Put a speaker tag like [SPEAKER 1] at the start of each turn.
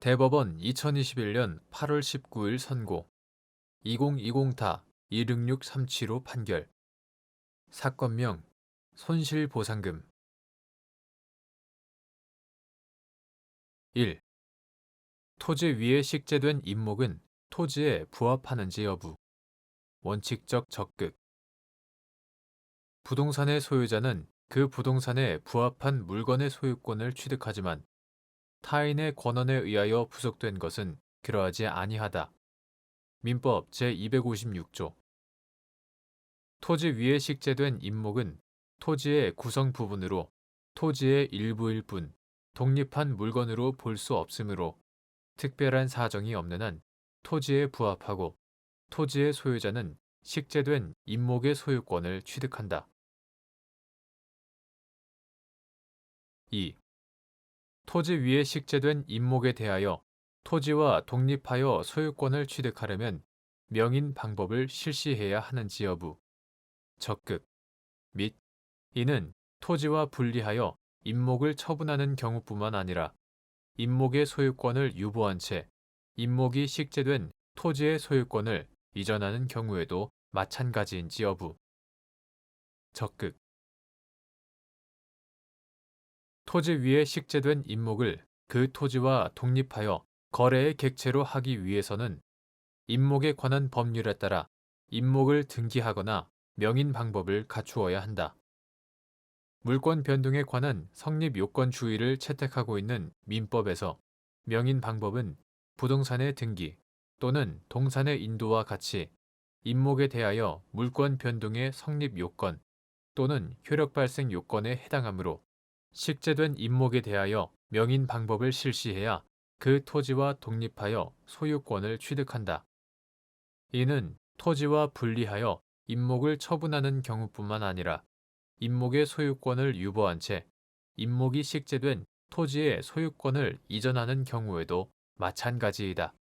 [SPEAKER 1] 대법원 2021년 8월 19일 선고. 2020타 166375 판결. 사건명 손실보상금. 1. 토지 위에 식재된 임목은 토지에 부합하는지 여부. 원칙적 적극. 부동산의 소유자는 그 부동산에 부합한 물건의 소유권을 취득하지만 타인의 권한에 의하여 부속된 것은 그러하지 아니하다. 민법 제256조 토지 위에 식재된 임목은 토지의 구성 부분으로 토지의 일부일 뿐 독립한 물건으로 볼 수 없으므로 특별한 사정이 없는 한 토지에 부합하고 토지의 소유자는 식재된 임목의 소유권을 취득한다. 2. 토지 위에 식재된 임목에 대하여 토지와 독립하여 소유권을 취득하려면 명인 방법을 실시해야 하는지 여부, 적극, 및 이는 토지와 분리하여 임목을 처분하는 경우뿐만 아니라 임목의 소유권을 유보한 채 임목이 식재된 토지의 소유권을 이전하는 경우에도 마찬가지인지 여부, 적극, 토지 위에 식재된 임목을 그 토지와 독립하여 거래의 객체로 하기 위해서는 임목에 관한 법률에 따라 임목을 등기하거나 명인 방법을 갖추어야 한다. 물권 변동에 관한 성립 요건 주의를 채택하고 있는 민법에서 명인 방법은 부동산의 등기 또는 동산의 인도와 같이 임목에 대하여 물권 변동의 성립 요건 또는 효력 발생 요건에 해당하므로 식재된 임목에 대하여 명인 방법을 실시해야 그 토지와 독립하여 소유권을 취득한다. 이는 토지와 분리하여 임목을 처분하는 경우뿐만 아니라 임목의 소유권을 유보한 채 임목이 식재된 토지의 소유권을 이전하는 경우에도 마찬가지이다.